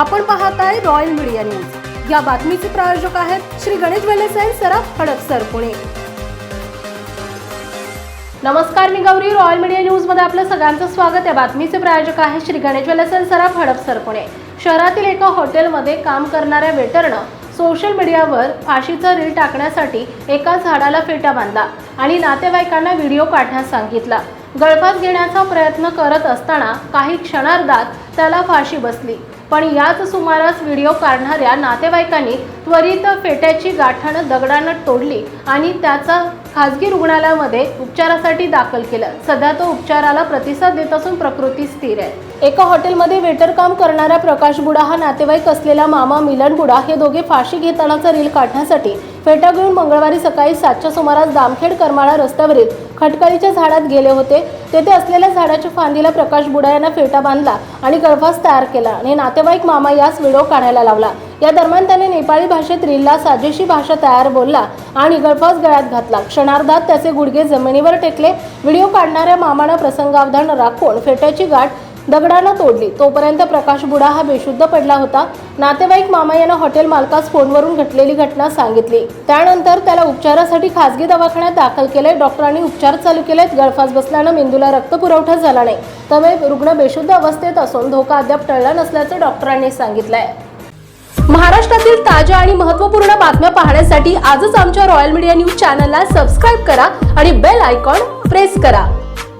आपण पाहत आहे रॉयल मीडिया न्यूज या बातमीचे प्रायोजक आहेत श्री गणेश वेलेसाई अँड सराफ हडपसर पुणे. नमस्कार मी गौरी. रॉयल मीडिया न्यूजमध्ये आपलं सगळ्यांचं स्वागत. आहे बातमीचे प्रायोजक आहे श्री गणेश वेलेसाई अँड सराफ हडपसर पुणे. शहरातील एका हॉटेलमध्ये काम करणाऱ्या वेटरनं सोशल मीडियावर फाशीचा रील टाकण्यासाठी एका झाडाला फेटा बांधला आणि नातेवाईकांना व्हिडिओ काढण्यास सांगितला. गळफास घेण्याचा प्रयत्न करत असताना काही क्षणार्धात त्याला फाशी बसली. पण याच सुमारास व्हिडिओ काढणाऱ्या नातेवाईकांनी त्वरित फेट्याची गाठण दगडानं तोडली आणि त्याचा खासगी रुग्णालयामध्ये उपचारासाठी दाखल केलं. सध्या तो उपचाराला प्रतिसाद देत असून प्रकृती स्थिर आहे. एका हॉटेलमध्ये वेटर काम करणारा प्रकाश बुडा हा नातेवाईक असलेला मामा मिलन बुडा हे दोघे फाशी घेतानाचा रील काढण्यासाठी फेटा घेऊन मंगळवारी सकाळी सातच्या सुमारास दामखेड करमाळा रस्त्यावरील खटकाळीच्या झाडात गेले होते. तेथे असलेल्या झाडाच्या फांदीला प्रकाश बुडा यांना फेटा बांधला आणि गळफास तयार केला आणि नातेवाईक मामा यास व्हिडिओ काढायला लावला. या दरम्यान त्याने नेपाळी भाषेत रिल्ला साजेशी भाषा तयार बोलला आणि गळफास गळ्यात घातला. क्षणार्धात त्याचे गुडघे जमिनीवर टेकले. व्हिडिओ काढणाऱ्या मामानं प्रसंगावधान राखून फेट्याची गाठ दगडानं तोडली. तोपर्यंत प्रकाश बुडा हा बेशुद्ध पडला होता. नातेवाईक मामा यानं हॉटेल मालकास फोनवरून घटलेली घटना सांगितली. त्यानंतर त्याला उपचारासाठी खासगी दवाखान्यात दाखल केले डॉक्टरांनी उपचार चालू केलेत. गळफास बसल्यानं मेंदूला रक्तपुरवठा झाला नाही. त्यामुळे रुग्ण बेशुद्ध अवस्थेत असून धोका अद्याप टळला नसल्याचं डॉक्टरांनी सांगितलंय. महाराष्ट्रातील ताज्या आणि महत्त्वपूर्ण बातम्या पाहण्यासाठी आजच आमच्या रॉयल मीडिया न्यूज चॅनलला सबस्क्राईब करा आणि बेल आयकॉन प्रेस करा.